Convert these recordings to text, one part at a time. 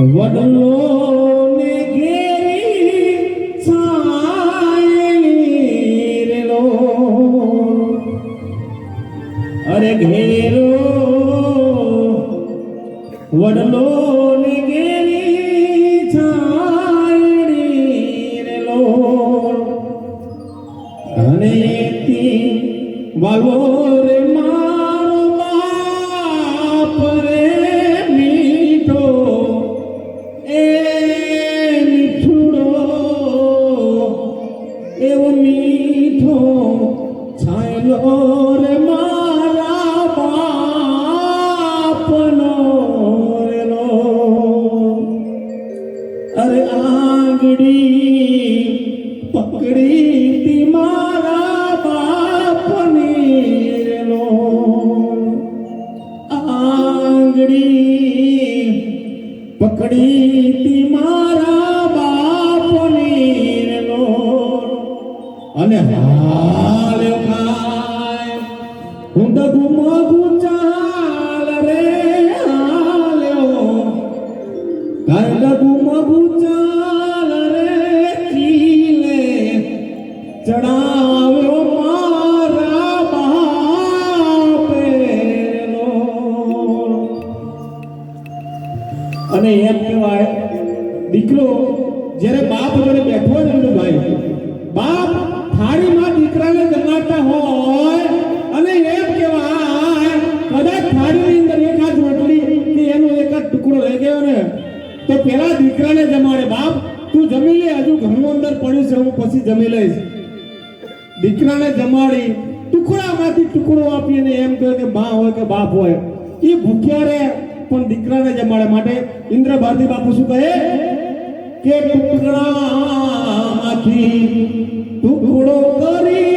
વડલો ને ઘેરી છાયલી અરે ઘેરો વડલો ને ઘેરી છાયલી ધનેતી વાલો પકડી તી મારા બાપની રેલો. આંગળી પકડી તી મારા બાપની અને હાલ્યો અને એમ કહેવાય, દીકરો, જ્યારે બાપ જોડે બેઠો હોય ને ભાઈ, બાપ થાળીમાં દીકરાને જમાડતા હોય અને એમ કહેવાય, કદાચ થાળીની અંદર એકાદ રોટલી કે એનો એકાદ ટુકડો રહી ગયો ને, તો પેલા દીકરાને જમાડે. બાપ, તું જમી લે, હજુ ઘણું અંદર પડ્યું છે, હું પછી જમી લઈશ. દીકરાને જમાડી, ટુકડામાંથી ટુકડો આપીને એમ કહે કે બા હોય કે બાપ હોય. એ ભૂખ્યા રહે પણ દીકરાને જમાડે માટે ઇન્દ્ર ભારતી બાપુ શું કહે? કે ટુકડામાંથી ટુકડો કરી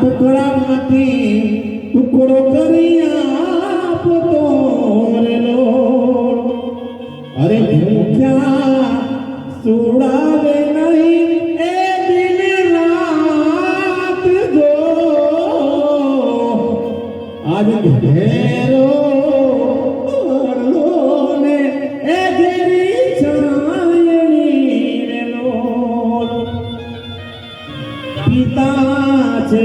ટુકડામાંથી ટુકડો કરી આપતો અરે હું સુડાવે આજ ઘેરો ને પિતા છે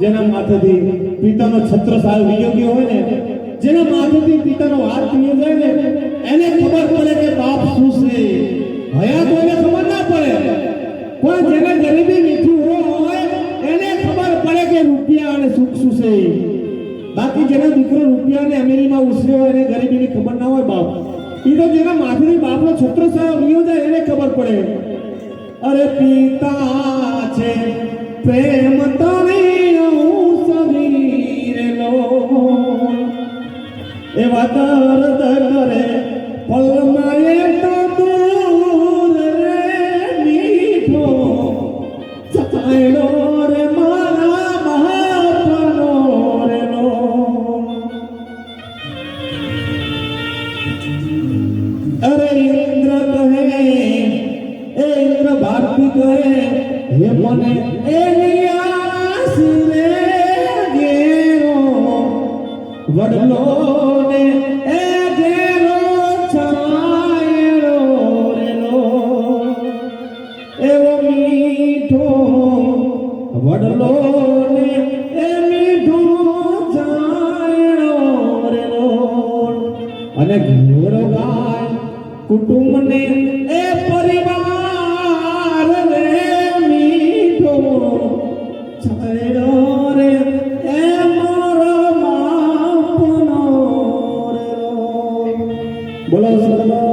જેના માથેથી પિતાનો છત્ર સાલ વિયો હોય ને, જેના માથેથી પિતાનો હાથ જાય ને, એને ખબર પડે કે બાપ શું છે બાકી જેના દીકરો રૂપિયા ને અમેરીમાં ઉછર્યો એને ગરીબીની ખબર ના હોય બાપ. એ તો જેના માથેથી બાપનો છોકરો સારો રહ્યો જાય એને ખબર પડે. અરે પિતા છે, પ્રેમ તારી એવા દર્દ પલમાયે પલમાં ભારતી કહે હે મને એની આસ રે ગેરો વડલો ને એ ગેરો છાયરો રેલો. એવો મીઠો વડલો ને એ મીઠો છાયરો રેલો. અને એ પરિવાર બોલો